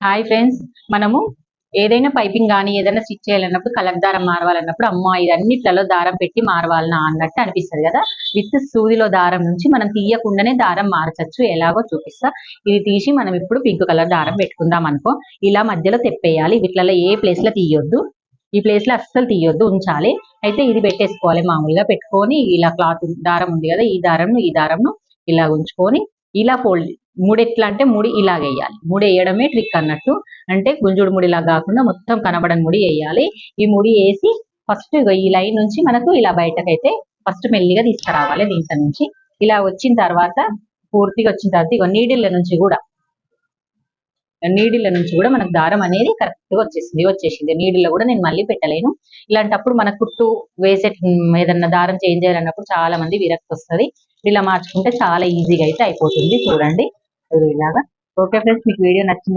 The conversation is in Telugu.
హాయ్ ఫ్రెండ్స్ మనము ఏదైనా పైపింగ్ కానీ ఏదైనా స్టిచ్ చేయాలన్నప్పుడు కలర్ దారం మారవాలన్నప్పుడు అమ్మ ఇదన్నిట్లలో దారం పెట్టి మారవాలనా అన్నట్టు అనిపిస్తుంది కదా? విత్ సూదిలో దారం నుంచి మనం తీయకుండానే దారం మార్చచ్చు. ఎలాగో చూపిస్తా. ఇది తీసి మనం ఇప్పుడు పింక్ కలర్ దారం పెట్టుకుందాం అనుకో. ఇలా మధ్యలో తెప్పేయాలి. వీటిలలో ఏ ప్లేస్లో తీయొద్దు. ఈ ప్లేస్లో అస్సలు తీయొద్దు ఉంచాలి. అయితే ఇది పెట్టేసుకోవాలి మామూలుగా. పెట్టుకొని ఇలా క్లాత్ దారం ఉంది కదా ఈ దారంను ఈ దారంను ఇలా ఉంచుకొని ఇలా ఫోల్డ్ మూడు ఎట్లా అంటే ముడి ఇలా వేయాలి. ముడి వేయడమే ట్రిక్ అన్నట్టు. అంటే గుంజుడు ముడిలా కాకుండా మొత్తం కనబడని ముడి వేయాలి. ఈ ముడి వేసి ఫస్ట్ ఈ లైన్ నుంచి మనకు ఇలా బయటకైతే ఫస్ట్ మెల్లిగా తీసుకురావాలి దీంట్లో నుంచి. ఇలా వచ్చిన తర్వాత పూర్తిగా వచ్చిన తర్వాత ఇక నీడిళ్ళ నుంచి కూడా నీడిళ్ళ నుంచి కూడా మనకు దారం అనేది కరెక్ట్గా వచ్చేసింది. వచ్చేసింది. నీడిల్లో కూడా నేను మళ్ళీ పెట్టలేను. ఇలాంటప్పుడు మన కుట్టు వేసే ఏదన్నా దారం చేంజ్ చేయాలన్నప్పుడు చాలా మంది విరక్తి వస్తుంది. ఇలా మార్చుకుంటే చాలా ఈజీగా అయితే అయిపోతుంది. చూడండి. ఇదిగో ఇలాగా ఓకే ఫ్రెండ్స్ మీకు వీడియో నచ్చింది